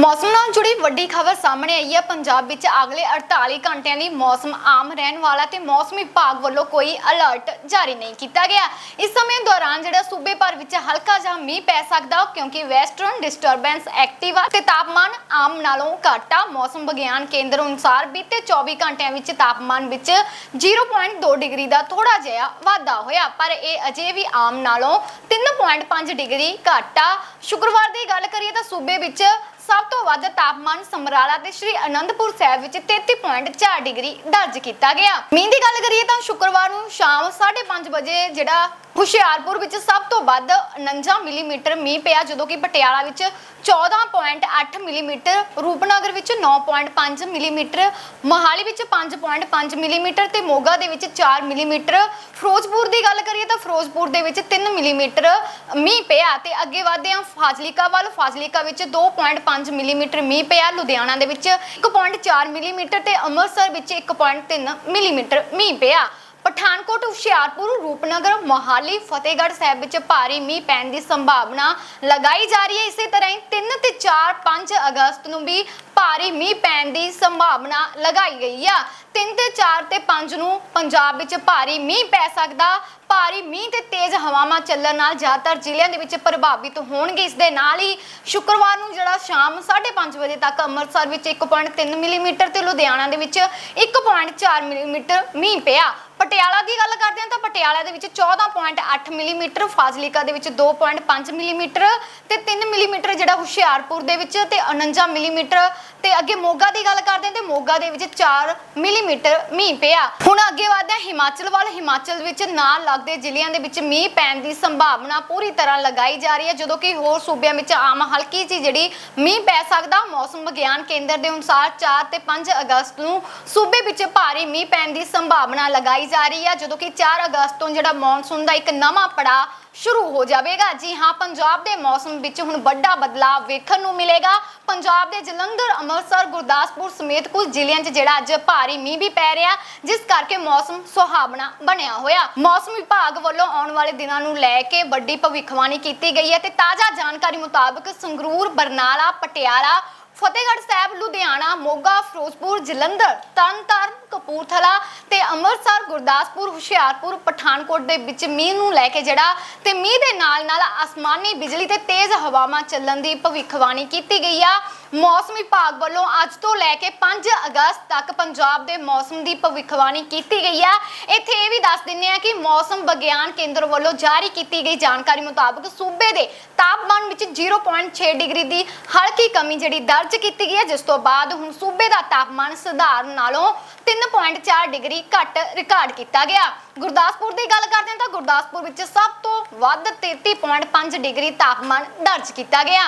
ਮੌਸਮ ਨਾਲ ਜੁੜੀ ਵੱਡੀ ਖਬਰ ਸਾਹਮਣੇ ਆਈ ਹੈ। ਪੰਜਾਬ ਵਿੱਚ ਅਗਲੇ 48 ਘੰਟਿਆਂ ਲਈ ਮੌਸਮ ਆਮ ਰਹਿਣ ਵਾਲਾ ਤੇ ਮੌਸਮ ਵਿਭਾਗ ਵੱਲੋਂ ਕੋਈ ਅਲਰਟ ਜਾਰੀ ਨਹੀਂ ਕੀਤਾ ਗਿਆ। ਇਸ ਸਮੇਂ ਦੌਰਾਨ ਜਿਹੜਾ ਸੂਬੇ ਭਰ ਵਿੱਚ ਹਲਕਾ ਜਿਹਾ ਮੀਂਹ ਪੈ ਸਕਦਾ ਕਿਉਂਕਿ ਵੈਸਟਰਨ ਡਿਸਟਰਬੈਂਸ ਐਕਟਿਵ ਆ ਤੇ ਤਾਪਮਾਨ ਆਮ ਨਾਲੋਂ ਘੱਟ ਆ। ਮੌਸਮ ਵਿਗਿਆਨ ਕੇਂਦਰ ਅਨੁਸਾਰ ਬੀਤੇ 24 ਘੰਟਿਆਂ ਵਿੱਚ ਤਾਪਮਾਨ ਵਿੱਚ 0.2 ਡਿਗਰੀ ਦਾ ਥੋੜਾ ਜਿਹਾ ਵਾਧਾ ਹੋਇਆ, ਪਰ ਇਹ ਅਜੇ ਵੀ ਆਮ ਨਾਲੋਂ 3.5 ਡਿਗਰੀ ਘੱਟ ਆ। ਸ਼ੁੱਕਰਵਾਰ ਦੀ ਗੱਲ ਕਰੀਏ ਤਾਂ ਸੂਬੇ ਵਿੱਚ ਸਭ ਤੋਂ ਵੱਧ ਤਾਪਮਾਨ ਸਮਰਾਲਾ ਤੇ ਸ਼੍ਰੀ ਅਨੰਦਪੁਰ ਸਾਹਿਬ ਵਿੱਚ 33.4 ਡਿਗਰੀ ਦਰਜ ਕੀਤਾ ਗਿਆ। ਮੀਂਹ ਦੀ ਗੱਲ ਕਰੀਏ ਤਾਂ ਸ਼ੁੱਕਰਵਾਰ ਨੂੰ ਸ਼ਾਮ 5:30 ਵਜੇ ਜਿਹੜਾ ਹੁਸ਼ਿਆਰਪੁਰ ਵਿੱਚ ਸਭ ਤੋਂ ਵੱਧ 49 ਮਿਲੀਮੀਟਰ ਮੀਂਹ ਪਿਆ, ਜਦੋਂ ਕਿ ਪਟਿਆਲਾ ਵਿੱਚ 14.8 ਮਿਲੀਮੀਟਰ, ਰੂਪਨਗਰ ਵਿੱਚ 9.5 ਮਿਲੀਮੀਟਰ, ਮੋਹਾਲੀ ਵਿੱਚ 5.5 ਮਿਲੀਮੀਟਰ ਤੇ ਮੋਗਾ ਦੇ ਵਿੱਚ 4 ਮਿਲੀਮੀਟਰ। ਫਿਰੋਜ਼ਪੁਰ ਦੀ ਗੱਲ ਕਰੀਏ ਤਾਂ ਫਿਰੋਜ਼ਪੁਰ ਦੇ ਵਿੱਚ 3 ਮਿਲੀਮੀਟਰ ਮੀਂਹ ਪਿਆ ਤੇ ਅੱਗੇ ਵਧਦੇ ਹਾਂ ਫਾਜ਼ਿਲਕਾ ਵੱਲ। ਫਾਜ਼ਿਲਕਾ ਵਿੱਚ 2.5 ਮਿਲੀਮੀਟਰ ਮੀਂਹ ਪਿਆ, ਲੁਧਿਆਣਾ ਦੇ ਵਿੱਚ 1.4 ਮਿਲੀਮੀਟਰ ਤੇ ਅੰਮ੍ਰਿਤਸਰ ਵਿੱਚ 1.3 ਮਿਲੀਮੀਟਰ ਮੀਂਹ ਪਿਆ। ਪਠਾਨਕੋਟ, ਹੁਸ਼ਿਆਰਪੁਰ, ਰੂਪਨਗਰ, ਮੋਹਾਲੀ, ਫਤਿਹਗੜ੍ਹ ਸਾਹਿਬ ਵਿੱਚ ਭਾਰੀ ਮੀਂਹ ਪੈਣ ਦੀ ਸੰਭਾਵਨਾ ਲਗਾਈ ਜਾ ਰਹੀ ਹੈ। ਇਸੇ ਤਰ੍ਹਾਂ ਹੀ 3 ਤੇ 4 5 ਅਗਸਤ ਨੂੰ ਵੀ ਭਾਰੀ ਮੀਂਹ ਪੈਣ ਦੀ ਸੰਭਾਵਨਾ ਲਗਾਈ ਗਈ ਆ। 3 ਤੇ 4 ਤੇ 5 ਨੂੰ ਪੰਜਾਬ ਵਿੱਚ ਭਾਰੀ ਮੀਂਹ ਪੈ ਸਕਦਾ। ਭਾਰੀ ਮੀਂਹ ਤੇ ਤੇਜ਼ ਹਵਾਵਾਂ ਚੱਲਣ ਨਾਲ ਜ਼ਿਆਦਾਤਰ ਜ਼ਿਲ੍ਹਿਆਂ ਦੇ ਵਿੱਚ ਪ੍ਰਭਾਵਿਤ ਹੋਣਗੇ। ਇਸ ਦੇ ਨਾਲ ਹੀ ਸ਼ੁੱਕਰਵਾਰ ਨੂੰ ਜਿਹੜਾ ਸ਼ਾਮ 5:30 ਵਜੇ ਤੱਕ ਅੰਮ੍ਰਿਤਸਰ ਵਿੱਚ 1.3 ਮਿਲੀਮੀਟਰ ਤੇ ਲੁਧਿਆਣਾ ਦੇ ਵਿੱਚ 1.4 ਮਿਲੀਮੀਟਰ ਮੀਂਹ ਪਿਆ। ਪਟਿਆਲਾ ਦੀ ਗੱਲ ਕਰਦੇ ਹਾਂ ਤਾਂ ਪਟਿਆਲਾ ਦੇ ਵਿੱਚ 14.8 ਮਿਲੀਮੀਟਰ, ਫਾਜ਼ਿਲਕਾ ਦੇ ਵਿੱਚ 2.5 ਮਿਲੀਮੀਟਰ ਤੇ 3 ਮਿਲੀਮੀਟਰ ਜਿਹੜਾ ਹੁਸ਼ਿਆਰਪੁਰ ਦੇ ਵਿੱਚ ਤੇ 49 ਮਿਲੀਮੀਟਰ ਤੇ ਅੱਗੇ ਮੋਗਾ ਦੀ ਗੱਲ ਕਰਦੇ ਤੇ ਮੋਗਾ ਦੇ ਵਿੱਚ 4 ਮਿਲੀਮੀਟਰ ਮੀਂਹ ਪਿਆ। ਹੁਣ ਅੱਗੇ ਵਧਦੇ ਹਿਮਾਚਲ ਵੱਲ। ਹਿਮਾਚਲ ਵਿੱਚ ਨਾਲ ਲੱਗਦੇ ਜ਼ਿਲ੍ਹਿਆਂ ਦੇ ਵਿੱਚ ਮੀਂਹ ਪੈਣ ਦੀ ਸੰਭਾਵਨਾ ਪੂਰੀ ਤਰ੍ਹਾਂ ਲਗਾਈ ਜਾ ਰਹੀ ਹੈ। ਜਦੋਂ ਕਿ ਹੋਰ ਸੂਬਿਆਂ ਵਿੱਚ ਆਮ ਹਲਕੀ ਜੀ ਜਿਹੜੀ ਮੀਂਹ ਪੈ ਸਕਦਾ, ਮੌਸਮ ਵਿਗਿਆਨ ਕੇਂਦਰ ਦੇ ਅਨੁਸਾਰ 4 ਤੇ 5 ਅਗਸਤ ਨੂੰ ਸੂਬੇ ਵਿੱਚ ਭਾਰੀ ਮੀਂਹ ਪੈਣ ਦੀ ਸੰਭਾਵਨਾ ਲਗਾਈ ਜਾ ਰਹੀ ਹੈ। ਜਦੋਂ ਕਿ 4 ਅਗਸਤ ਤੋਂ ਜਿਹੜਾ ਮੌਨਸੂਨ ਦਾ ਇੱਕ ਨਵਾਂ ਪੜਾਅ ਸ਼ੁਰੂ ਹੋ ਜਾਵੇਗਾ। ਜੀ ਹਾਂ, ਪੰਜਾਬ ਦੇ ਮੌਸਮ ਵਿੱਚ ਹੁਣ ਵੱਡਾ ਬਦਲਾਅ ਵੇਖਣ ਨੂੰ ਮਿਲੇਗਾ। ਪੰਜਾਬ ਦੇ ਜਲੰਧਰ, ਅੰਮ੍ਰਿਤਸਰ, ਗੁਰਦਾਸਪੁਰ ਸਮੇਤ ਕੁਝ ਜ਼ਿਲ੍ਹਿਆਂ 'ਚ ਜਿਹੜਾ ਅੱਜ ਭਾਰੀ ਮੀਂਹ ਵੀ ਪੈ ਰਿਹਾ। ਜਿਸ ਕਰਕੇ ਮੌਸਮ ਸੁਹਾਵਣਾ ਬਣਿਆ ਹੋਇਆ। ਮੌਸਮ ਵਿਭਾਗ ਵੱਲੋਂ ਆਉਣ ਵਾਲੇ ਦਿਨਾਂ ਨੂੰ ਲੈ ਕੇ ਵੱਡੀ ਭਵਿੱਖਬਾਣੀ ਕੀਤੀ ਗਈ ਹੈ ਤੇ ਤਾਜ਼ਾ ਜਾਣਕਾਰੀ ਮੁਤਾਬਕ ਸੰਗਰੂਰ, ਬਰਨਾਲਾ, ਪਟਿਆਲਾ, ਫਤਿਹਗੜ੍ਹ ਸਾਹਿਬ, ਲੁਧਿਆਣਾ, ਮੋਗਾ, ਫਿਰੋਜ਼ਪੁਰ, ਜਲੰਧਰ, ਤਰਨਤਾਰਨ ਕਪੂਰਥਲਾ ਤੇ ਅੰਮ੍ਰਿਤਸਰ, ਗੁਰਦਾਸਪੁਰ, ਹੁਸ਼ਿਆਰਪੁਰ, ਪਠਾਨਕੋਟ ਦੇ ਵਿੱਚ ਮੀਂਹ ਨੂੰ ਲੈ ਕੇ ਜਿਹੜਾ ਤੇ ਮੀਂਹ ਦੇ ਨਾਲ ਨਾਲ ਅਸਮਾਨੀ ਬਿਜਲੀ ਤੇ ਤੇਜ਼ ਹਵਾਵਾਂ ਚੱਲਣ ਦੀ ਭਵਿੱਖਬਾਣੀ ਕੀਤੀ ਗਈ ਆ। ਮੌਸਮ ਵਿਭਾਗ ਵੱਲੋਂ ਅੱਜ ਤੋਂ ਲੈ ਕੇ 5 ਅਗਸਤ ਤੱਕ ਪੰਜਾਬ ਦੇ ਮੌਸਮ ਦੀ ਭਵਿੱਖਬਾਣੀ ਕੀਤੀ ਗਈ ਆ। ਇੱਥੇ ਇਹ ਵੀ ਦੱਸ ਦਿੰਨੇ ਆ ਕਿ ਮੌਸਮ ਵਿਗਿਆਨ ਕੇਂਦਰ ਵੱਲੋਂ ਜਾਰੀ ਕੀਤੀ ਗਈ ਜਾਣਕਾਰੀ ਮੁਤਾਬਕ ਸੂਬੇ ਦੇ ਤਾਪਮਾਨ ਵਿੱਚ 0.6 ਡਿਗਰੀ ਦੀ ਹਲਕੀ ਕਮੀ ਜਿਹੜੀ ਦਰਜ ਕੀਤੀ ਗਈ ਹੈ ਜਿਸ ਤੋਂ ਬਾਅਦ ਹੁਣ ਸੂਬੇ ਦਾ ਤਾਪਮਾਨ ਸਧਾਰਨ ਨਾਲੋਂ 3.4 ਡਿਗਰੀ ਘੱਟ ਰਿਕਾਰਡ ਕੀਤਾ ਗਿਆ। ਗੁਰਦਾਸਪੁਰ ਦੀ ਗੱਲ ਕਰਦੇ ਹਾਂ ਤਾਂ ਗੁਰਦਾਸਪੁਰ ਵਿੱਚ ਸਭ ਤੋਂ ਵੱਧ 33.5 ਡਿਗਰੀ ਤਾਪਮਾਨ ਦਰਜ ਕੀਤਾ ਗਿਆ।